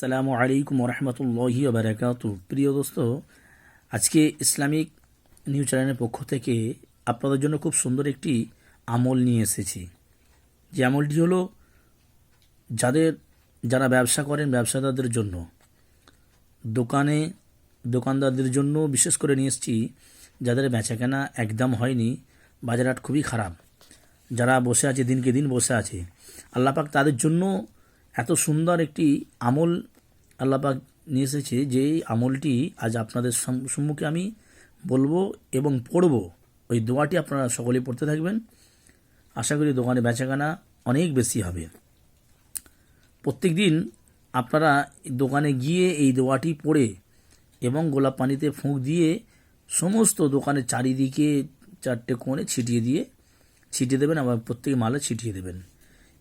সালামু আলাইকুম রহমতুল্লাহি বারাকাত প্রিয় দোস্ত, আজকে ইসলামিক নিউজ চ্যানেলের পক্ষ থেকে আপনাদের জন্য খুব সুন্দর একটি আমল নিয়ে এসেছি। যে আমলটি হলো, যাদের, যারা ব্যবসা করেন ব্যবসাদারদের জন্য, দোকানে, দোকানদারদের জন্য বিশেষ করে নিয়ে এসেছি, যাদের বেচাকেনা একদম হয়নি, বাজার হাট খুবই খারাপ, যারা বসে আছে, দিনকে দিন বসে আছে, আল্লাপাক তাদের জন্য এত সুন্দর একটি আমল আল্লাপাক নিয়ে এসেছে যে আমলটি আজ আপনাদের সম্মুখে আমি বলব এবং পড়ব। ওই দোয়াটি আপনারা সকলেই পড়তে থাকবেন। আশা করি দোকানে বেচাকেনা অনেক বেশি হবে। প্রত্যেক দিন আপনারা দোকানে গিয়ে এই দোয়াটি পড়ে এবং গোলাপ পানিতে ফুঁক দিয়ে সমস্ত দোকানের চারিদিকে চারটে কোণে ছিটিয়ে দিয়ে, ছিটিয়ে দেবেন, আবার প্রত্যেকে মালে ছিটিয়ে দেবেন।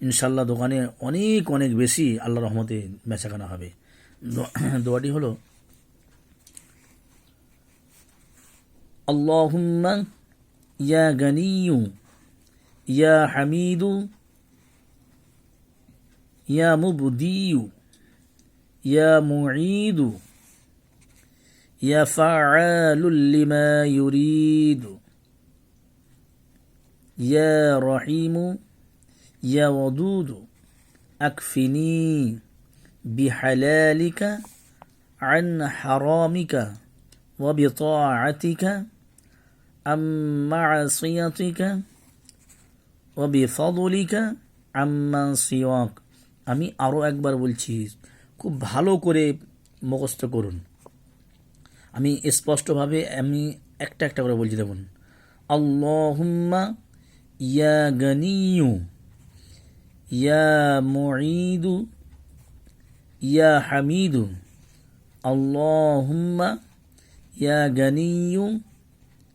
ইনশাল্লাহ দোকানে অনেক অনেক বেশি আল্লাহ রহমতে বেচাকেনা হবে। দোয়াটি হলো, আল্লাহুম্মা ইয়া গানিয়ু ইয়া হামিদু, ইয়া মুবদিয়ু ইয়া মুঈদু, ইয়া ফাআলুল লিমা ইউরিদু, ইয়া রহিমু يا ودود أكفني بحلالك عن حرامك وبطاعتك عن معصيتك وبفضلك عمن سواك আমি আরও একবার বলছি খুব ভালো করে মুখস্থ করুন আমি স্পষ্টভাবে আমি একটা একটা করে বলছি দেখুন আল্লাহুম্মা ইয়া গানিয়ু ইয়া মুঈদু ইয়া হামিদু আল্লাহুম্মা ইয়া গানিয়ু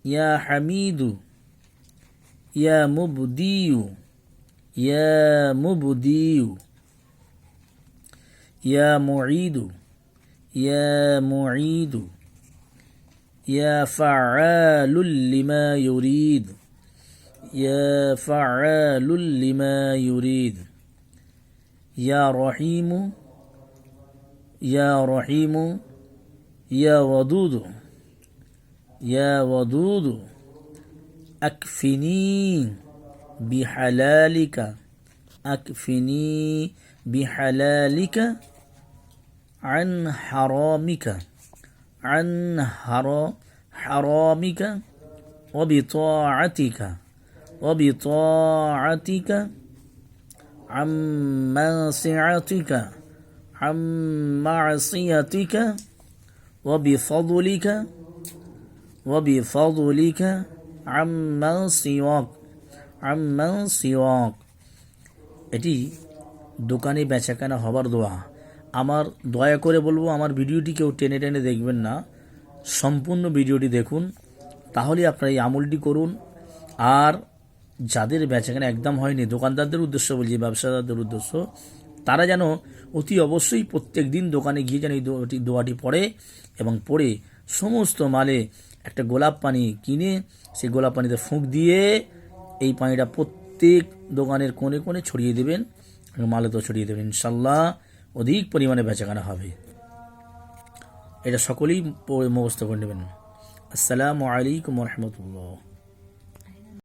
ইয়া হামিদু ইয়া মুবদিয়ু ইয়া মুবদিয়ু ইয়া মুঈদু ইয়া মুঈদু ইয়া ফাআলুল লিমা ইউরিদু يا فعال لما يريد. يا رحيم يا رحيم يا ودود يا ودود أكفني بحلالك أكفني بحلالك عن حرامك عن حرا- حرامك وبطاعتك. وبطاعتك عن معصيتك عن معصيتك وبفضلك وبفضلك عمن سواك عمن سواك এটি দোকানে বেচাকেনা হবার দোয়া আমার দয়া করে বলবো আমার ভিডিওটি কেউ টেনে টেনে দেখবেন না সম্পূর্ণ ভিডিওটি দেখুন তাহলে আপনারা এই আমলটি করুন আর যাদের বেচাকেনা একদম হয়নি, দোকানদারদের উদ্দেশ্য বলছি, ব্যবসাদারদের উদ্দেশ্য, তারা যেন অতি অবশ্যই প্রত্যেক দিন দোকানে গিয়ে যেন এই দোয়াটি পড়ে এবং পড়ে সমস্ত মালে একটা গোলাপ পানি কিনে, সেই গোলাপ পানিতে ফুঁক দিয়ে এই পানিটা প্রত্যেক দোকানের কোণে কোণে ছড়িয়ে দেবেন মালে তো ছড়িয়ে দেবেন। ইনশাল্লাহ অধিক পরিমাণে বেচাকেনা হবে। এটা সকলেই মুখস্থ করে নেবেন। আসসালামু আলাইকুম রহমতুল্লাহ।